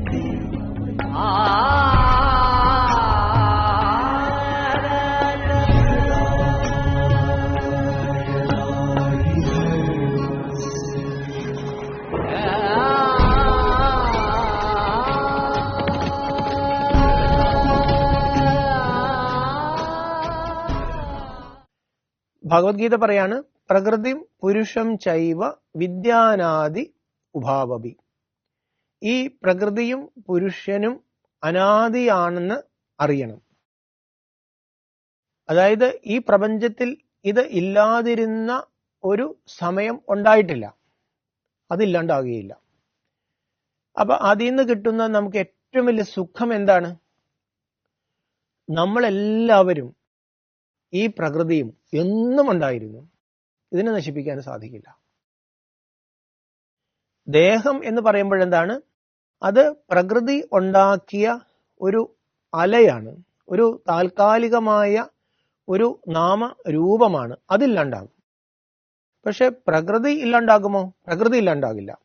ജഗതി ഭഗവത്ഗീത പറയാണ് പ്രകൃതി പുരുഷം ചൈവ വിദ്യാനാദി ഉഭാവപി. ഈ പ്രകൃതിയും പുരുഷനും അനാദിയാണെന്ന് അറിയണം. അതായത് ഈ പ്രപഞ്ചത്തിൽ ഇത് ഇല്ലാതിരുന്ന ഒരു സമയം ഉണ്ടായിട്ടില്ല. അതില്ലാണ്ടാകുകയില്ല അപ്പൊ അതിൽ നിന്ന് കിട്ടുന്ന നമുക്ക് ഏറ്റവും വലിയ സുഖം എന്താണ്? നമ്മളെല്ലാവരും ഈ പ്രകൃതിയും എന്നും ഉണ്ടായിരുന്നു. ഇതിനെ നശിപ്പിക്കാൻ സാധിക്കില്ല. ദേഹം എന്ന് പറയുമ്പോഴെന്താണ്? അത് പ്രകൃതി ഉണ്ടാക്കിയ ഒരു അലയാണ്. ഒരു താൽക്കാലികമായ ഒരു നാമ രൂപമാണ്. അതില്ലാണ്ടാകും പക്ഷെ പ്രകൃതി ഇല്ലാണ്ടാകുമോ? പ്രകൃതി ഇല്ലാണ്ടാകില്ല.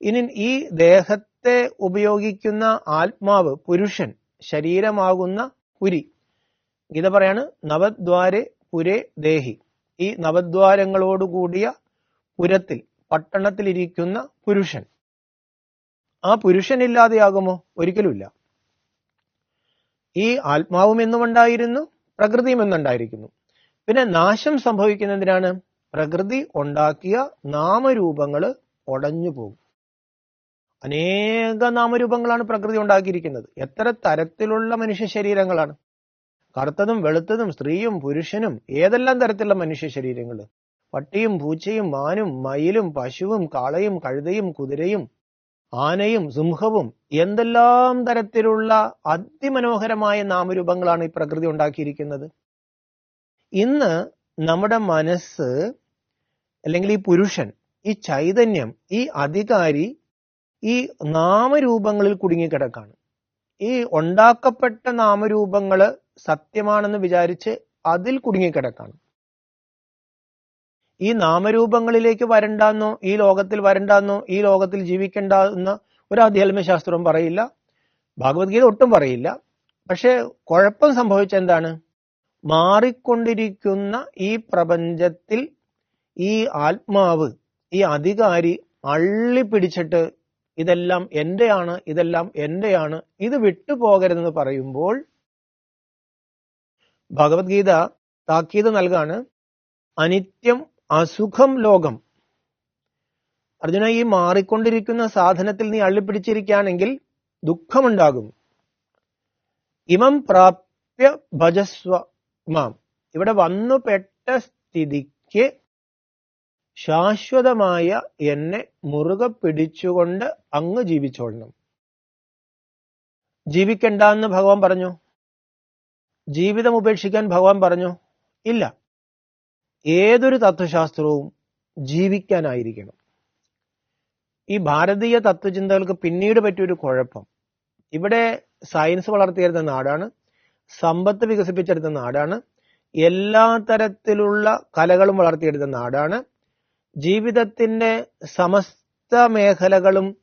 ഇനി ഈ ദേഹത്തെ ഉപയോഗിക്കുന്ന ആത്മാവ് പുരുഷൻ ശരീരമാകുന്ന പുരി. ഗീത പറയാണ് നവദ്വാരെ പുരേ ദേഹി. ഈ നവദ്വാരങ്ങളോടുകൂടിയ പുരത്തിൽ പട്ടണത്തിലിരിക്കുന്ന പുരുഷൻ. ആ പുരുഷൻ ഇല്ലാതെയാകുമോ ഒരിക്കലുമില്ല. ഈ ആത്മാവും എന്നുമുണ്ടായിരുന്നു പ്രകൃതിയും എന്നുണ്ടായിരിക്കുന്നു പിന്നെ നാശം സംഭവിക്കുന്നതിനാണ് പ്രകൃതി ഉണ്ടാക്കിയ നാമരൂപങ്ങൾ ഉടഞ്ഞു പോകും അനേക നാമരൂപങ്ങളാണ് പ്രകൃതി ഉണ്ടാക്കിയിരിക്കുന്നത്. എത്ര തരത്തിലുള്ള മനുഷ്യ ശരീരങ്ങളാണ് കറുത്തതും വെളുത്തതും സ്ത്രീയും പുരുഷനും ഏതെല്ലാം തരത്തിലുള്ള മനുഷ്യ ശരീരങ്ങൾ പട്ടിയും പൂച്ചയും മാനും മയിലും പശുവും കാളയും കഴുതയും കുതിരയും ആനയും സിംഹവും എന്തെല്ലാം തരത്തിലുള്ള അതിമനോഹരമായ നാമരൂപങ്ങളാണ് ഈ പ്രകൃതി ഉണ്ടാക്കിയിരിക്കുന്നത്? ഇന്ന് നമ്മുടെ മനസ്സ് അല്ലെങ്കിൽ ഈ പുരുഷൻ ഈ ചൈതന്യം ഈ അധികാരി ഈ നാമരൂപങ്ങളിൽ കുടുങ്ങിക്കിടക്കാണ്. ഈ ഉണ്ടാക്കപ്പെട്ട നാമരൂപങ്ങൾ സത്യമാണെന്ന് വിചാരിച്ച് അതിൽ കുടുങ്ങിക്കിടക്കാണ്. ഈ നാമരൂപങ്ങളിലേക്ക് വരണ്ടെന്നോ ഈ ലോകത്തിൽ വരണ്ടെന്നോ ഈ ലോകത്തിൽ ജീവിക്കണ്ട എന്ന് ഒരു അധ്യാത്മശാസ്ത്രവും പറയില്ല. ഭഗവത്ഗീത ഒട്ടും പറയില്ല. പക്ഷെ കുഴപ്പം സംഭവിച്ച എന്താണ്? മാറിക്കൊണ്ടിരിക്കുന്ന ഈ പ്രപഞ്ചത്തിൽ ഈ ആത്മാവ് ഈ അധികാരി അള്ളി പിടിച്ചിട്ട് ഇതെല്ലാം എന്റെയാണ് ഇതെല്ലാം എന്റെയാണ് ഇത് വിട്ടുപോകരുതെന്ന് പറയുമ്പോൾ ഭഗവത്ഗീത താക്കീത് നൽകാണ്. അനിത്യം അസുഖം ലോകം. അർജുന ഈ മാറിക്കൊണ്ടിരിക്കുന്ന സാധനത്തിൽ നീ അള്ളിപ്പിടിച്ചിരിക്കുകയാണെങ്കിൽ ദുഃഖമുണ്ടാകും ഇമം പ്രാപ്യ ഭജസ്വ മാം. ഇവിടെ വന്നുപെട്ട സ്ഥിതിക്ക് ശാശ്വതമായ എന്നെ മുറുകെ പിടിച്ചുകൊണ്ട് അങ്ങ് ജീവിച്ചോളണം. ജീവിക്കണ്ട എന്ന് ഭഗവാൻ പറഞ്ഞു? ജീവിതം ഉപേക്ഷിക്കാൻ ഭഗവാൻ പറഞ്ഞു? ഇല്ല. ഏതൊരു തത്വശാസ്ത്രവും ജീവിക്കാനായിരിക്കണം. ഈ ഭാരതീയ തത്വചിന്തകൾക്ക് പിന്നീട് പറ്റിയൊരു കുഴപ്പം. ഇവിടെ സയൻസ് വളർത്തിയെടുത്ത നാടാണ് സമ്പത്ത് വികസിപ്പിച്ചെടുത്ത നാടാണ് എല്ലാ തരത്തിലുള്ള കലകളും വളർത്തിയെടുത്ത നാടാണ് ജീവിതത്തിന്റെ സമസ്ത മേഖലകളും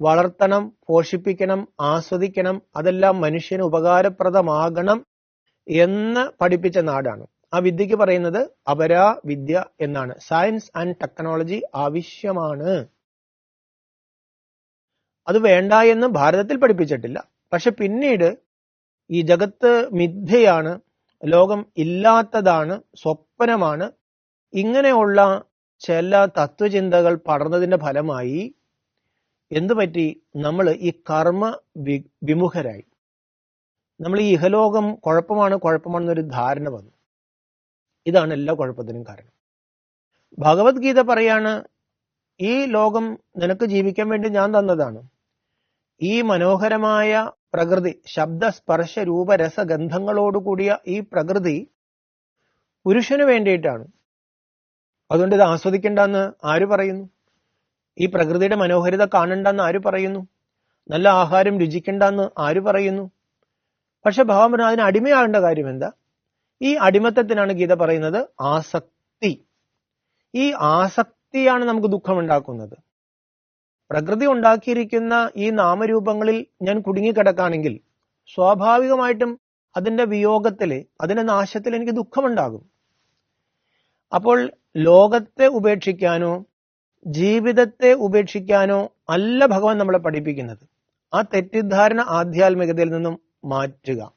വളർത്തണം പോഷിപ്പിക്കണം ആസ്വദിക്കണം അതെല്ലാം മനുഷ്യന് ഉപകാരപ്രദമാകണം എന്ന് പഠിപ്പിച്ച നാടാണ്. ആ വിദ്യക്ക് പറയുന്നത് അപരാ വിദ്യ എന്നാണ്. സയൻസ് ആൻഡ് ടെക്നോളജി ആവശ്യമാണ്. അത് വേണ്ട എന്ന് ഭാരതത്തിൽ പഠിപ്പിച്ചിട്ടില്ല. പക്ഷെ പിന്നീട് ഈ ജഗത്ത് മിഥ്യയാണ് ലോകം ഇല്ലാത്തതാണ് സ്വപ്നമാണ് ഇങ്ങനെയുള്ള ചില തത്വചിന്തകൾ പടർന്നതിന്റെ ഫലമായി എന്തു പറ്റി? നമ്മൾ ഈ കർമ്മ വിമുഖരായി. നമ്മൾ ഈ ഇഹലോകം കുഴപ്പമാണ് കുഴപ്പമാണെന്നൊരു ധാരണ വന്നു. ഇതാണ് എല്ലാ കുഴപ്പത്തിനും കാരണം. ഭഗവത്ഗീത പറയാണ് ഈ ലോകം നിനക്ക് ജീവിക്കാൻ വേണ്ടി ഞാൻ തന്നതാണ്. ഈ മനോഹരമായ പ്രകൃതി ശബ്ദ സ്പർശ രൂപ രസ ഗന്ധങ്ങളോടുകൂടിയ ഈ പ്രകൃതി പുരുഷന് വേണ്ടിയിട്ടാണ്. അതുകൊണ്ട് ഇത് ആസ്വദിക്കേണ്ടെന്ന് ആര് പറയുന്നു? ഈ പ്രകൃതിയുടെ മനോഹരിത കാണണ്ടെന്ന് ആര് പറയുന്നു? നല്ല ആഹാരം രുചിക്കണ്ടെന്ന് ആര് പറയുന്നു? പക്ഷെ ഭഗവാൻ അതിന് അടിമയാകേണ്ട കാര്യം എന്താ? ഈ അടിമത്തത്തിനാണ് ഗീത പറയുന്നത് ആസക്തി. ഈ ആസക്തിയാണ് നമുക്ക് ദുഃഖമുണ്ടാക്കുന്നത്. പ്രകൃതി ഉണ്ടാക്കിയിരിക്കുന്ന ഈ നാമരൂപങ്ങളിൽ ഞാൻ കുടുങ്ങിക്കിടക്കാണെങ്കിൽ സ്വാഭാവികമായിട്ടും അതിന്റെ വിയോഗത്തിൽ അതിന്റെ നാശത്തിൽ എനിക്ക് ദുഃഖമുണ്ടാകും. അപ്പോൾ ലോകത്തെ ഉപേക്ഷിക്കാനോ ജീവിതത്തെ ഉപേക്ഷിക്കാനോ അല്ല ഭഗവാൻ നമ്മളെ പഠിപ്പിക്കുന്നത്. ആ തെറ്റിദ്ധാരണ ആധ്യാത്മികതയിൽ നിന്നും മാറ്റുക.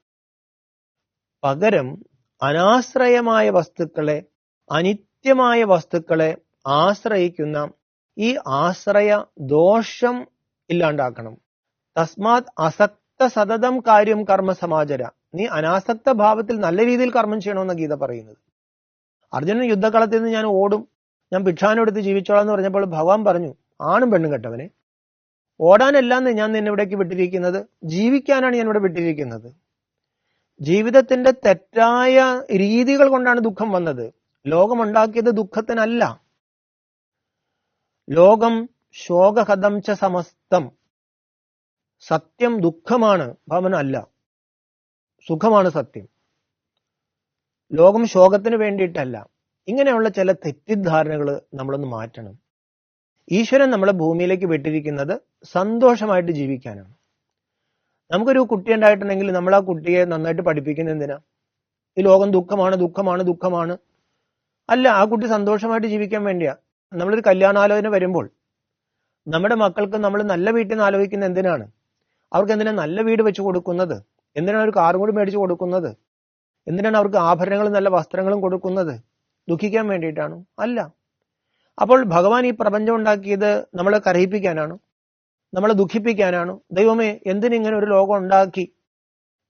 പകരം അനാശ്രയമായ വസ്തുക്കളെ അനിത്യമായ വസ്തുക്കളെ ആശ്രയിക്കുന്ന ഈ ആശ്രയ ദോഷം ഇല്ലാണ്ടാക്കണം. തസ്മാത് അസക്ത സതതം കാര്യം കർമ്മ സമാചര. നീ അനാസക്ത ഭാവത്തിൽ നല്ല രീതിയിൽ കർമ്മം ചെയ്യണമെന്ന ഗീത പറയുന്നത്. അർജുനൻ യുദ്ധകളത്തിൽ നിന്ന് ഞാൻ ഓടും. ഞാൻ ഭിക്ഷാനം എടുത്ത് ജീവിച്ചോളാം എന്ന് പറഞ്ഞപ്പോൾ ഭഗവാൻ പറഞ്ഞു ആണും പെണ്ണും കെട്ടവനെ ഓടാനല്ലാന്ന് ഞാൻ നിന്നെ ഇവിടേക്ക് വിട്ടിരിക്കുന്നത്? ജീവിക്കാനാണ് ഞാൻ ഇവിടെ വിട്ടിരിക്കുന്നത്. ജീവിതത്തിന്റെ തെറ്റായ രീതികൾ കൊണ്ടാണ് ദുഃഖം വന്നത്. ലോകമുണ്ടാക്കിയത് ദുഃഖത്തിനല്ല. ലോകം ശോകഹതം ച സമസ്തം. സത്യം ദുഃഖമാണ് ഭവനമല്ല സുഖമാണ് സത്യം. ലോകം ശോകത്തിന് വേണ്ടിയിട്ടല്ല. ഇങ്ങനെയുള്ള ചില തെറ്റിദ്ധാരണകൾ നമ്മളൊന്ന് മാറ്റണം. ഈശ്വരൻ നമ്മളെ ഭൂമിയിലേക്ക് വിട്ടിരിക്കുന്നത് സന്തോഷമായിട്ട് ജീവിക്കാനാണ്. നമുക്കൊരു കുട്ടി ഉണ്ടായിട്ടുണ്ടെങ്കിൽ നമ്മൾ ആ കുട്ടിയെ നന്നായിട്ട് പഠിപ്പിക്കുന്ന എന്തിനാ? ഈ ലോകം ദുഃഖമാണ് ദുഃഖമാണ് ദുഃഖമാണ്. അല്ല ആ കുട്ടി സന്തോഷമായിട്ട് ജീവിക്കാൻ വേണ്ടിയാ. നമ്മളൊരു കല്യാണാലോചന വരുമ്പോൾ നമ്മുടെ മക്കൾക്ക് നമ്മൾ നല്ല വീട്ടിൽ നിന്ന് ആലോചിക്കുന്ന എന്തിനാണ്? അവർക്ക് എന്തിനാ നല്ല വീട് വെച്ച് കൊടുക്കുന്നത്? എന്തിനാണ് ഒരു കാറും കൂടി മേടിച്ച് കൊടുക്കുന്നത്? എന്തിനാണ് അവർക്ക് ആഭരണങ്ങളും നല്ല വസ്ത്രങ്ങളും കൊടുക്കുന്നത്? ദുഃഖിക്കാൻ വേണ്ടിയിട്ടാണോ? അല്ല. അപ്പോൾ ഭഗവാൻ ഈ പ്രപഞ്ചം ഉണ്ടാക്കിയത് നമ്മളെ കരയിപ്പിക്കാനാണോ? നമ്മളെ ദുഃഖിപ്പിക്കാനാണ്? ദൈവമേ എന്തിനിങ്ങനെ ഒരു ലോകം ഉണ്ടാക്കി?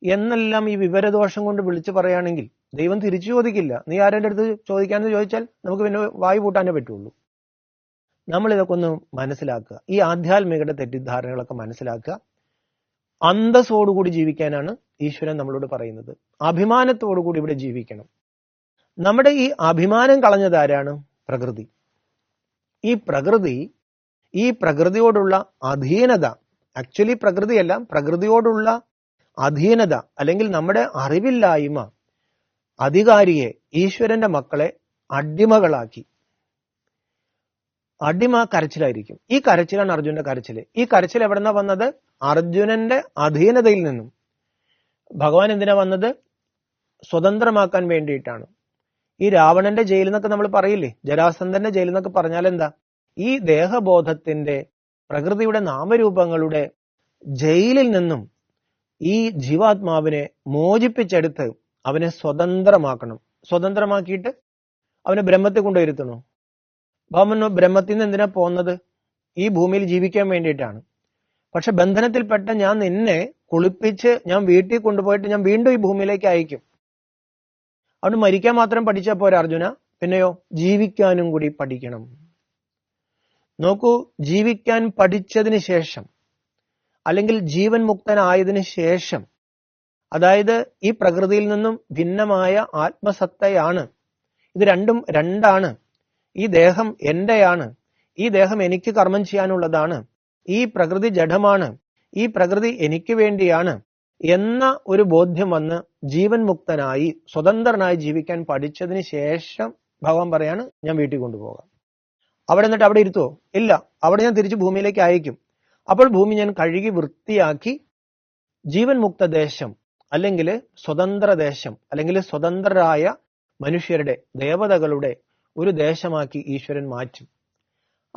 എന്നെല്ലാം ഈ വിവരദോഷം കൊണ്ട് വിളിച്ചു പറയുകയാണെങ്കിൽ ദൈവം തിരിച്ചു ചോദിക്കില്ല. നീ ആരുടെ അടുത്ത് ചോദിക്കാന്ന് ചോദിച്ചാൽ നമുക്ക് പിന്നെ വായു പൂട്ടാനേ പറ്റുള്ളൂ. നമ്മൾ ഇതൊക്കെ ഒന്ന് മനസ്സിലാക്കുക. ഈ ആധ്യാത്മികയുടെ തെറ്റിദ്ധാരണകളൊക്കെ മനസ്സിലാക്കുക. അന്തസ്സോടുകൂടി ജീവിക്കാനാണ് ഈശ്വരൻ നമ്മളോട് പറയുന്നത്. അഭിമാനത്തോടുകൂടി ഇവിടെ ജീവിക്കണം. നമ്മുടെ ഈ അഭിമാനം കളഞ്ഞതാരാണ് പ്രകൃതി. ഈ പ്രകൃതി ഈ പ്രകൃതിയോടുള്ള അധീനത ആക്ച്വലി പ്രകൃതിയല്ല പ്രകൃതിയോടുള്ള അധീനത അല്ലെങ്കിൽ നമ്മുടെ അറിവില്ലായ്മ അധികാരിയെ ഈശ്വരന്റെ മക്കളെ അടിമകളാക്കി. അടിമ കരച്ചിലായിരിക്കും. ഈ കരച്ചിലാണ് അർജുനന്റെ കരച്ചിൽ. ഈ കരച്ചിൽ എവിടെന്നാ വന്നത്? അർജുനന്റെ അധീനതയിൽ നിന്നും. ഭഗവാൻ എന്തിനാ വന്നത്? സ്വതന്ത്രമാക്കാൻ വേണ്ടിയിട്ടാണ്. ഈ രാവണന്റെ ജയിലെന്നൊക്കെ നമ്മൾ പറയില്ലേ? ജരാസന്ധന്റെ ജയിലെന്നൊക്കെ പറഞ്ഞാൽ എന്താ ഈ ദേഹബോധത്തിന്റെ പ്രകൃതിയുടെ നാമരൂപങ്ങളുടെ ജയിലിൽ നിന്നും ഈ ജീവാത്മാവിനെ മോചിപ്പിച്ചെടുത്ത് അവനെ സ്വതന്ത്രമാക്കണം. സ്വതന്ത്രമാക്കിയിട്ട് അവനെ ബ്രഹ്മത്തെ കൊണ്ടുവരുത്തണോ ഭാമനോ ബ്രഹ്മത്തിൽ നിന്ന് എന്തിനാ പോകുന്നത് ഈ ഭൂമിയിൽ ജീവിക്കാൻ വേണ്ടിയിട്ടാണ്. പക്ഷെ ബന്ധനത്തിൽപ്പെട്ട ഞാൻ നിന്നെ കുളിപ്പിച്ച് ഞാൻ വീട്ടിൽ കൊണ്ടുപോയിട്ട് ഞാൻ വീണ്ടും ഈ ഭൂമിയിലേക്ക് അയക്കും. അതുകൊണ്ട് മരിക്കാൻ മാത്രം പഠിച്ചാൽ പോരാ അർജുന. പിന്നെയോ ജീവിക്കാനും കൂടി പഠിക്കണം. നോക്കൂ ജീവിക്കാൻ പഠിച്ചതിന് ശേഷം അല്ലെങ്കിൽ ജീവൻ മുക്തനായതിനു ശേഷം അതായത് ഈ പ്രകൃതിയിൽ നിന്നും ഭിന്നമായ ആത്മസത്തയാണ്. ഇത് രണ്ടും രണ്ടാണ്. ഈ ദേഹം എന്റെയാണ്. ഈ ദേഹം എനിക്ക് കർമ്മം ചെയ്യാനുള്ളതാണ്. ഈ പ്രകൃതി ജഡമാണ്. ഈ പ്രകൃതി എനിക്ക് വേണ്ടിയാണ് എന്ന ഒരു ബോധ്യം വന്ന് ജീവൻ മുക്തനായി സ്വതന്ത്രനായി ജീവിക്കാൻ പഠിച്ചതിന് ശേഷം ഭഗവാൻ പറയാണ് ഞാൻ വീട്ടിൽ കൊണ്ടുപോകാം. അവിടെ എന്നിട്ട് അവിടെ ഇരുത്തുവോ? ഇല്ല. അവിടെ ഞാൻ തിരിച്ച് ഭൂമിയിലേക്ക് അയക്കും. അപ്പോൾ ഭൂമി ഞാൻ കഴുകി വൃത്തിയാക്കി ജീവൻ മുക്ത ദേശം അല്ലെങ്കിൽ സ്വതന്ത്ര ദേശം അല്ലെങ്കിൽ സ്വതന്ത്രരായ മനുഷ്യരുടെ ദേവതകളുടെ ഒരു ദേശമാക്കി ഈശ്വരൻ മാറ്റും.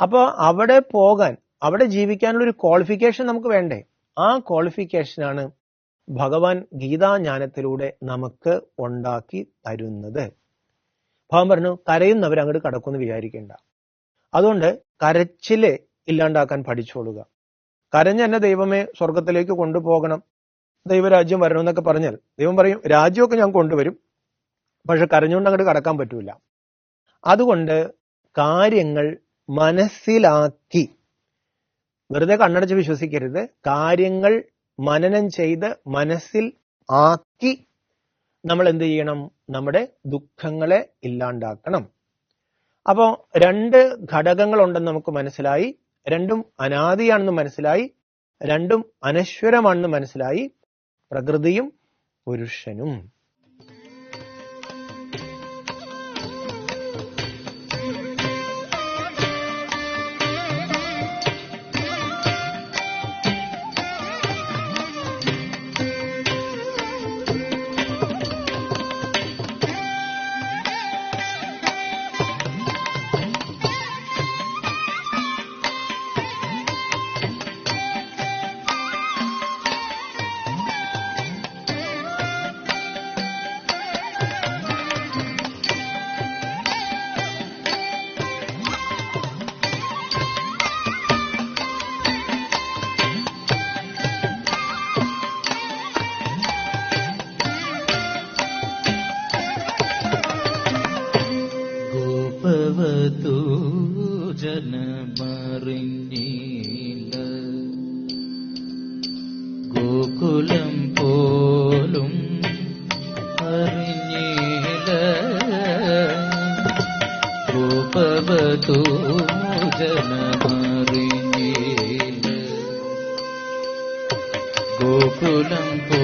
അപ്പോൾ അവിടെ പോകാൻ അവിടെ ജീവിക്കാനുള്ള ഒരു ക്വാളിഫിക്കേഷൻ നമുക്ക് വേണ്ടേ? ആ ക്വാളിഫിക്കേഷനാണ് ഭഗവാൻ ഗീതാജ്ഞാനത്തിലൂടെ നമുക്ക് ഉണ്ടാക്കി തരുന്നത്. ഭഗവാൻ പറഞ്ഞു കരയുന്നവർ അങ്ങോട്ട് കടക്കുമെന്ന് വിചാരിക്കേണ്ട. അതുകൊണ്ട് കരച്ചിൽ ഇല്ലാണ്ടാക്കാൻ പഠിച്ചോളുക. കരഞ്ഞ എന്നെ ദൈവമേ സ്വർഗത്തിലേക്ക് കൊണ്ടുപോകണം. ദൈവരാജ്യം വരണം എന്നൊക്കെ പറഞ്ഞാൽ ദൈവം പറയും രാജ്യമൊക്കെ ഞാൻ കൊണ്ടുവരും. പക്ഷെ കരഞ്ഞുകൊണ്ട് അങ്ങോട്ട് കടക്കാൻ പറ്റൂല. അതുകൊണ്ട് കാര്യങ്ങൾ മനസ്സിലാക്കി. വെറുതെ കണ്ണടച്ച് വിശ്വസിക്കരുത്. കാര്യങ്ങൾ മനനം ചെയ്ത് മനസ്സിൽ ആക്കി നമ്മൾ എന്ത് ചെയ്യണം? നമ്മുടെ ദുഃഖങ്ങളെ ഇല്ലാണ്ടാക്കണം. അപ്പോ രണ്ട് ഘടകങ്ങളുണ്ടെന്ന് നമുക്ക് മനസ്സിലായി. രണ്ടും അനാദിയാണെന്ന് മനസ്സിലായി. രണ്ടും അനശ്വരമാണെന്ന് മനസ്സിലായി. പ്രകൃതിയും പുരുഷനും. ജനമറിഞ്ഞീല ഗോകുലം പോലും അറിഞ്ഞീല ഗോപവതു ജനമറിഞ്ഞീല ഗോകുലം പോ